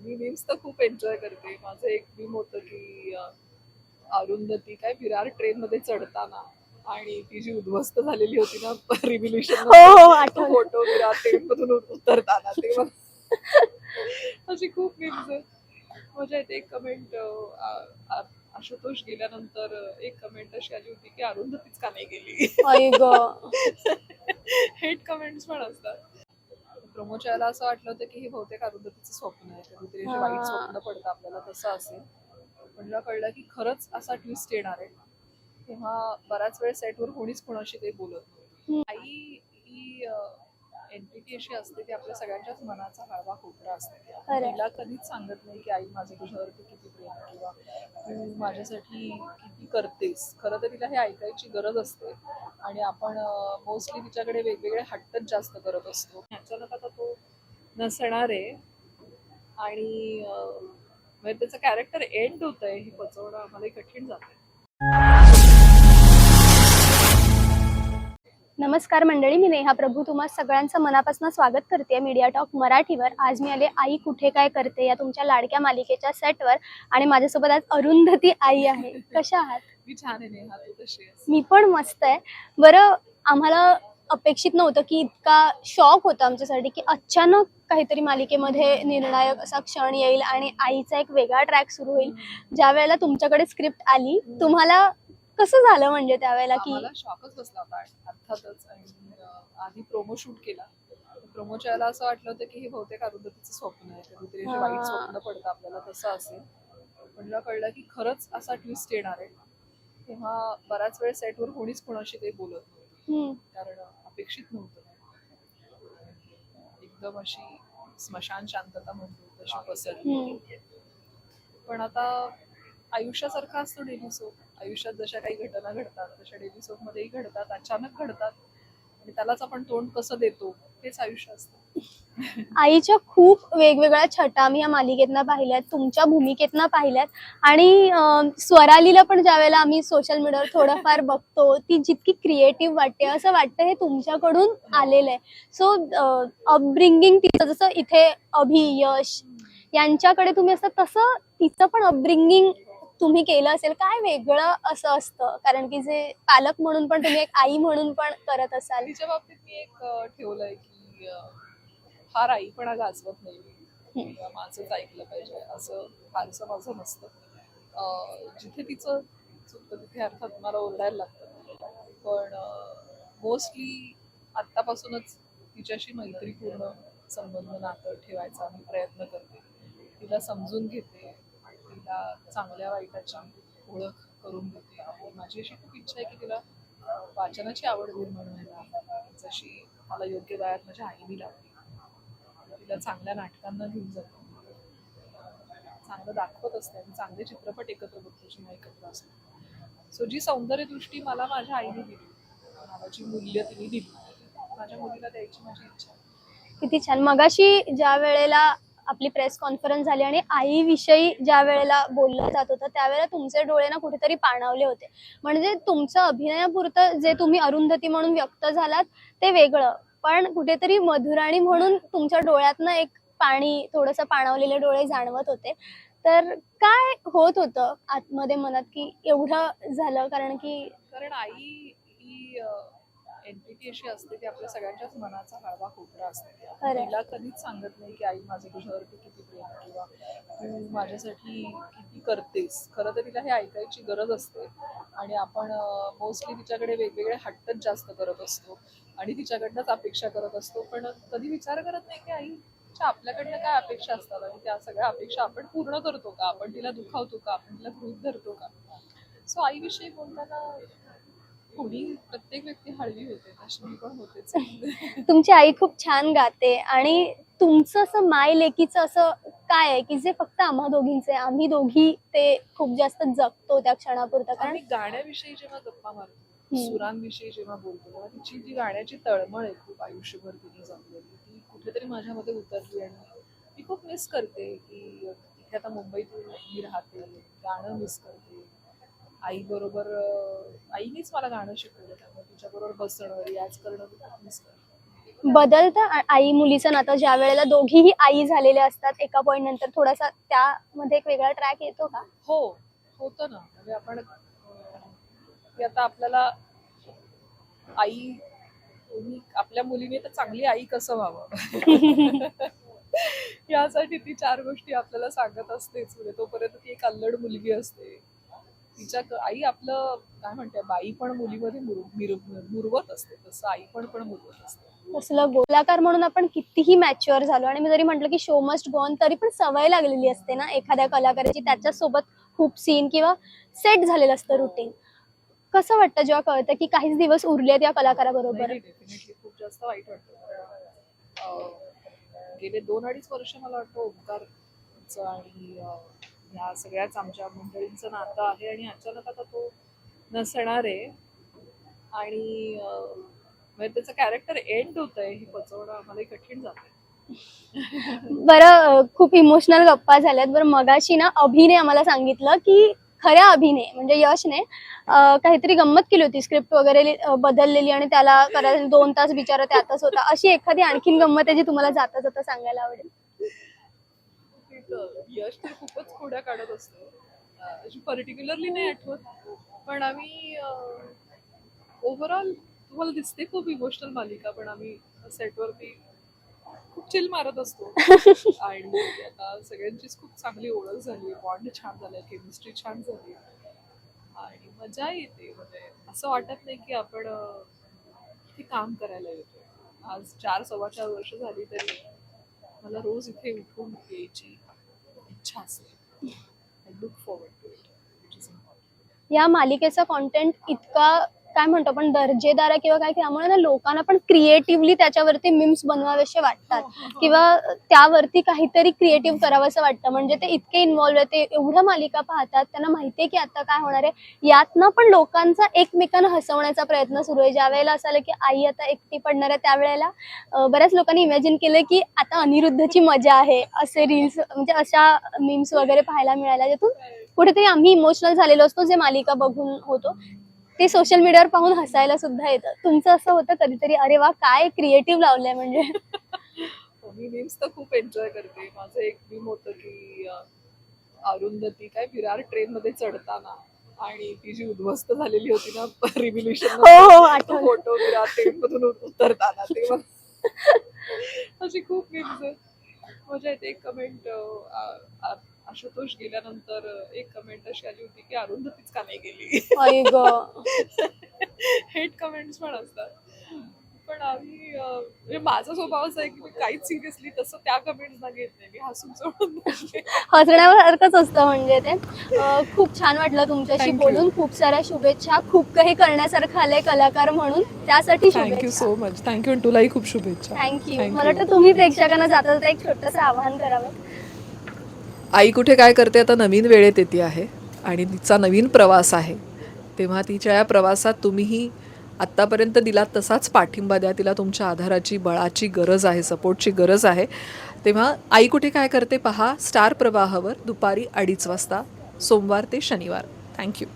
मी memes तर खूप enjoy करते. माझं एक मीम होतं की अरुंधती काय विरार ट्रेन मध्ये चढताना आणि ती जी उद्ध्वस्त झालेली होती ना रिव्होल्युशन हो फोटो विरार ट्रेन मधून उतरताना ते अशी खूप मीम्स मजा येते. एक कमेंट आशुतोष गेल्यानंतर एक कमेंट अशी आली होती की अरुंधतीच का नाही गेली? हेट कमेंट्स पण असतात. प्रमोच्या वेळेला असं वाटलं होतं की हे बहुतेक अरुंधतीचं स्वप्न आहे कधीतरी जे वाईट. स्वप्न पडतं आपल्याला तसं असेल पण जेव्हा कळलं की खरंच असा ट्विस्ट येणार आहे तेव्हा बराच वेळ सेटवर कोणीच कोणाशी काही बोलत. नव्हतं एंटिटी अशी असते ती आपल्या सगळ्यांच्याच मनाचा हळवा कोपरा असते. खरंय. तिला कधीच सांगत नाही की आई माझं तुझ्यावरती किती प्रेम आहे किंवा तू माझ्यासाठी किती करतेस. खरं तर तिला हे ऐकायची गरज असते आणि आपण मोस्टली तिच्याकडे वेगवेगळे हट्टच जास्त करत असतो. अचानक आता तो नसणार आहे आणि अं, म्हणजे त्याचं कॅरेक्टर एंड होत आहे हे पचवणं आम्हाला कठीण जातं नमस्कार मंडळी मी नेहा प्रभू. तुम्हा सगळ्यांचं मनापासून स्वागत करते मीडिया टॉक मराठीवर. आज मी आले आई कुठे काय करते या तुमच्या लाडक्या मालिकेच्या सेटवर आणि माझ्यासोबत आज अरुंधती आई आहे. कशा आहात? मी छान आहे मी पण मस्त आहे. बरं आम्हाला अपेक्षित नव्हतं की इतका शॉक होता आमच्यासाठी की अचानक काहीतरी मालिकेमध्ये निर्णायक असा क्षण येईल आणि आईचा एक वेगळा ट्रॅक सुरू होईल. ज्या वेळेला तुमच्याकडे स्क्रिप्ट आली तुम्हाला कसं झालं म्हणजे त्यावेळेला की शॉकच बसला होता अर्थातच. आणि अं, आधी प्रोमो शूट केला. प्रोमोच्या वेळेला असं वाटलं होतं की हे बहुतेक अरुंधतीचं स्वप्न आहे. कधीतरी जे वाईट. स्वप्न पडतं आपल्याला तसं असेल. पण जेव्हा कळलं की खरंच असा ट्विस्ट येणार आहे. तेव्हा बराच वेळ सेटवर कोणीच कोणाशी काही बोलत नव्हतं. हम्म, कारण अपेक्षित नव्हतं. एकदम अशी स्मशान शांतता म्हणतो तशी पसरली. हम्म. पण आता आयुष्यासारखा असतो डेली सोप. आयुष्यात जशा काही घटना घडतात तशा डेली सोपमध्येही घडतात अचानक घडतात. आणि त्यालाच आपण तोंड कसं देतो तेच आयुष्य असतं. आईच्या खूप वेगवेगळ्या छटा मी या मालिकेतनं पाहिल्यात तुमच्या भूमिकेतनं पाहिल्यात. आणि स्वरालीला पण ज्यावेळेला आम्ही सोशल मीडियावर थोडंफार बघतो ती जितकी क्रिएटिव्ह वाटते असं वाटतं हे तुमच्याकडून आलेलं आहे सो अपब्रिंगिंग तिचं जसं इथे अभि यश यांच्याकडे तुम्ही असं तसं तिचं पण अपब्रिंगिंग तुम्ही केलं असेल काय वेगळं असं असतं? कारण की जे पालक म्हणून पण तुम्ही एक आई म्हणून पण करत असाल. तिच्या बाबतीत मी एक अं, ठेवलंय की अं, फार आईपणा गाजवत नाही. मी किंवा माझंच ऐकलं पाहिजे. असं फारसं माझं नसतं. अं, जिथे तिचं चुकतं तिथे अर्थात मला ओरडायला लागतं. पण मोस्टली आत्तापासूनच तिच्याशी मैत्रीपूर्ण संबंध नातं ठेवायचा मी प्रयत्न करते. तिला समजून घेते. त्या चांगल्या वाईटाच्या ओळख करून देते आणि माझी अशी खूप इच्छा आहे की तिला वाचनाची आवड निर्माण व्हायला जशी मला योग्य वयात माझ्या आईने लावली. तिला चांगल्या नाटकांना घेऊन जातो. चांगलं दाखवत असते आणि चांगले चित्रपट एकत्र बघतो जेव्हा एकत्र असतो. सो जी सौंदर्य दृष्टी मला माझ्या आईने दिली मला जी मूल्य तिने दिली माझ्या मुलीला द्यायची माझी इच्छा आहे. किती छान. मगाशी ज्या वेळेला आपली प्रेस कॉन्फरन्स झाली आणि आईविषयी ज्या वेळेला बोललं जात होतं त्यावेळेला तुमचे डोळे ना कुठेतरी पाणावले होते. म्हणजे तुमचं अभिनयापुरतं जे तुम्ही अरुंधती म्हणून व्यक्त झालात ते वेगळं. पण कुठेतरी मधुराणी म्हणून तुमच्या डोळ्यातनं एक पाणी थोडंसं पाणावलेले डोळे जाणवत होते. तर काय होत होतं आतमध्ये मनात की एवढं झालं? कारण की कारण आई ही एंटिटी अशी असते ती आपल्या सगळ्यांच्याच मनाचा हळवा कोपरा असते. तिला कधीच सांगत नाही की आई माझं तुझ्यावरती किती प्रेम किंवा तू माझ्यासाठी किती करतेस. खरं तर तिला हे ऐकायची गरज असते. आणि आपण मोस्टली तिच्याकडे वेगवेगळे हट्टच जास्त करत असतो. आणि तिच्याकडनंच अपेक्षा करत असतो. पण कधी विचार करत नाही की आईच्या आपल्याकडनं काय अपेक्षा असतात? आणि त्या सगळ्या अपेक्षा आपण पूर्ण करतो का? आपण तिला दुखावतो का? आपण तिला गृहित धरतो का? सो आईविषयी बोलताना कोणी प्रत्येक व्यक्ती हळवी होते तशी मी पण होतेच. तुमची आई खूप छान गाते आणि तुमचं असं माय लेकीचं असं काय आहे की जे फक्त आम्हा दोघींचे आम्ही दोघी ते खूप जास्त जगतो त्या क्षणापुरतं कारण आम्ही गाण्याविषयी जेव्हा गप्पा मारतो. सुरांविषयी जेव्हा बोलतो तेव्हा तिची जी गाण्याची तळमळ आहे खूप आयुष्यभर तिने जमलेली ती कुठेतरी माझ्यामध्ये उतरली आणि मी खूप मिस करते की इथे आता मुंबईत मी राहते गाणं मिस करते. आई बरोबर आईनेच मला गाणं शिकवलं त्यामुळे तिच्याबरोबर बसणं रियाज करणं मी खूप मिस करते बदलतं आ- आई मुलीचं नातं ज्या वेळेला दोघीही आई झालेल्या असतात एका पॉइंट नंतर थोडासा त्यामध्ये एक वेगळा ट्रॅक येतो का? हो होतं ना. म्हणजे आपण की आता आपल्याला आई आपल्या मुलीने तर चांगली आई कसं व्हावं? यासाठी ती चार गोष्टी आपल्याला सांगत असतेच. म्हणजे तोपर्यंत ती एक अल्लड मुलगी असते. तिच्या आई आपलं काय म्हणते बाई पण मुलीमध्ये मुर- मिर- मुरवत असते तसं आई पण पण मुरवत असते. कसलं गोलाकार म्हणून आपण कितीही मॅच्युअर झालो आणि मी जरी म्हटलं की शो मस्ट गॉन तरी पण सवय लागलेली असते ना एखाद्या कलाकाराची त्याच्यासोबत खूप सीन किंवा सेट झालेलं असतं रुटीन कसं वाटतं जेव्हा कळतं की काहीच दिवस उरलेत या कलाकाराबरोबर? खूप जास्त वाईट वाटतं गेले दोन अडीच वर्ष मला वाटतं ओंकारचं आणि ह्या सगळ्याच आमच्या मंडळींचं नातं आहे आणि अचानक आता तो नसणार आहे. आणि म्हणजे त्याचं कॅरेक्टर एंड होत आहे हे पचवणं आम्हालाही कठीण जात बरं खूप इमोशनल गप्पा झाल्यात. बरं मगाशी ना अभिने आम्हाला सांगितलं की खऱ्या अभिने म्हणजे यशने काहीतरी गंमत केली होती स्क्रिप्ट वगैरे बदललेली आणि त्याला करायला दोन तास बिचारा त्यातच होता. अशी एखादी आणखीन गंमत आहे जी तुम्हाला जाता जाता सांगायला आवडेल? यश तर खूपच खोड्या काढत असतो. अशी पर्टिक्युलरली नाही आठवत. पण आम्ही ओव्हरऑल तुम्हाला दिसते खूप इमोशनल मालिका पण आम्ही सेटवरती खूप चिल मारत असतो. आणि आता सगळ्यांचीच खूप चांगली ओळख झाली बॉन्ड छान झालाय केमिस्ट्री छान झाली. आणि मजा येते म्हणजे असं वाटत नाही की आपण इथे काम करायला येतो आज चार सव्वा चार वर्ष झाली तरी मला रोज इथे उठून यायची. इच्छा असते I look forward to it which is important या मालिकेचा कॉन्टेंट इतका काय म्हणतो आपण दर्जेदार आहे किंवा काय त्यामुळे ना लोकांना पण क्रिएटिव्हली त्याच्यावरती मिम्स बनवावेसे वाटतात. किंवा त्यावरती काहीतरी क्रिएटिव्ह करावं असं वाटतं. म्हणजे ते इतके इन्व्हॉल्व आहे ते एवढ्या मालिका पाहतात त्यांना माहितीये की आता काय होणार आहे. यातनं पण लोकांचा एकमेकांना हसवण्याचा प्रयत्न सुरू आहे. ज्या वेळेला असं आलं की आई आता एकटी पडणार आहे त्यावेळेला बऱ्याच लोकांनी इमॅजिन केलं की आता अनिरुद्धची मजा आहे. असे रील्स म्हणजे अशा मीम्स वगैरे पाहायला मिळाल्या ज्यातून कुठेतरी आम्ही इमोशनल झालेलो असतो जे मालिका बघून होतो. ते सोशल मीडियावर पाहून हसायला सुद्धा येतं. तुमचं असं होतं कधीतरी अरे वा काय क्रिएटिव्ह लावलंय म्हणजे. मी मीम्स तर खूप एन्जॉय करते. माझं एक मीम होतं की अरुंधती काय विरार ट्रेन मध्ये चढताना आणि ती जी उद्ध्वस्त झालेली होती ना रिव्होल्युशन हो हो फोटो विरार ट्रेन मधून उत- उतरताना ते मला अशी खूप मीम्स मजा येते एक कमेंट आशुतोष गेल्यानंतर एक कमेंट अशी आली होती की अरुंधतीच का नाही गेली? आई ग. हेट कमेंट्स पण असतात. पण आम्ही म्हणजे माझा स्वभाव असा आहे की मी काहीच सिरियसली तसं त्या कमेंट्स ना घेत नाही. मी हसून सोडून. हसण्यासारखंच असतं म्हणजे ते. खूप छान वाटलं तुमच्याशी. बोलून. खूप साऱ्या शुभेच्छा. खूप काही करण्यासारखं आलंय कलाकार म्हणून. त्यासाठी थँक्यू सो मच थँक्यू तुलाही खूप शुभेच्छा. थँक्यू मला. वाटतं तुम्ही प्रेक्षकांना जाता जाता एक छोटंसं आवाहन करावं. आई कुठे काय करते आता नवीन वेळेत येते आहे आणि तिचा नवीन प्रवास आहे. तेव्हा तिच्या या प्रवासात तुम्हीही आत्तापर्यंत दिला तसाच पाठिंबा द्या तिला तुमच्या आधाराची बळाची गरज आहे सपोर्टची गरज आहे. तेव्हा आई कुठे काय करते पहा स्टार प्रवाहावर दुपारी अडीच वाजता सोमवार ते शनिवार. थँक्यू